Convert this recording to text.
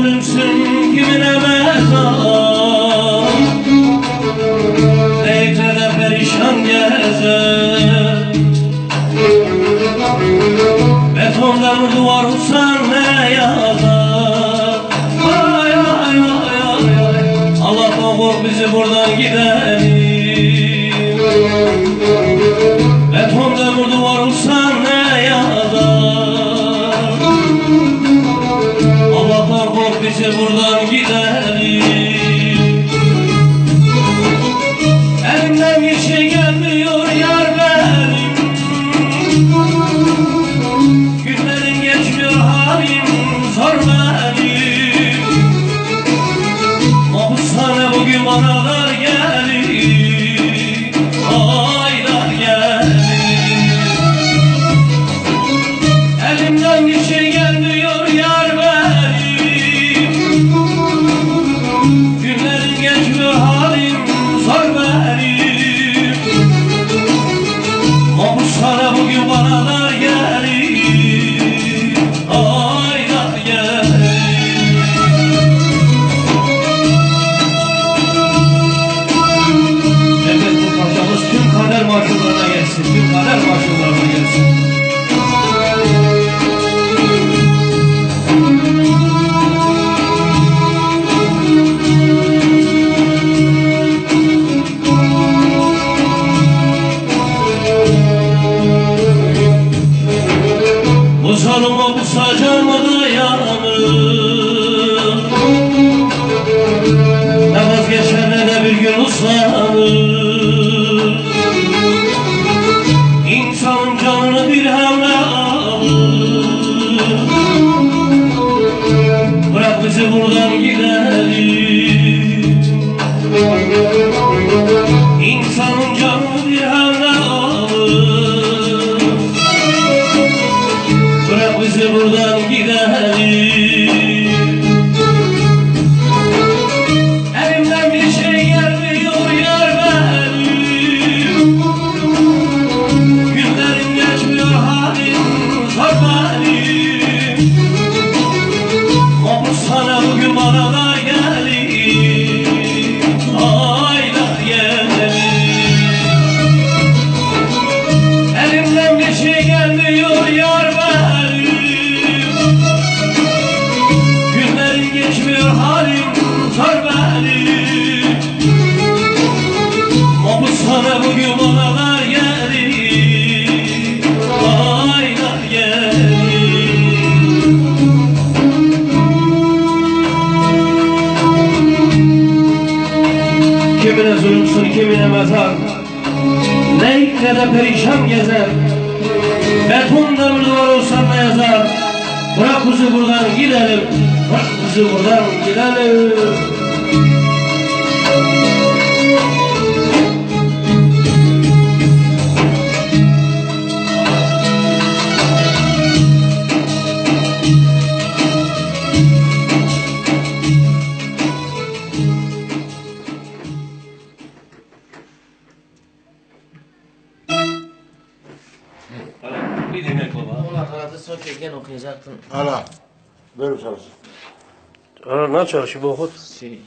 zulümsün kimine mezar Beklede perişan gezer Betondan duvar usan ne yazar? Vay vay vay vay Allah kovur bizi buradan gidelim Maşurlarına gelsin. Bu zalıma bu buradan gidelim İnsanın canını dirhemle alır Bırak bizi buradan gidelim gelmiyor yar benim. Günlerim geçmiyor halim zor benim. Mahpushane bugün bana dar gelir Aylar gelir Kimine zulümsün kimine mezar. Ne ne de perişan gezer Beton demir duvar olsa ne yazar. Bırak bizi buradan gidelim. Bırak bizi buradan gidelim Bilmiyorum baba. Ona kadar da sökeyken okuyacaktın. Hala. Böyle çalışın. Hala ne çalışıyor bu okut? Şey.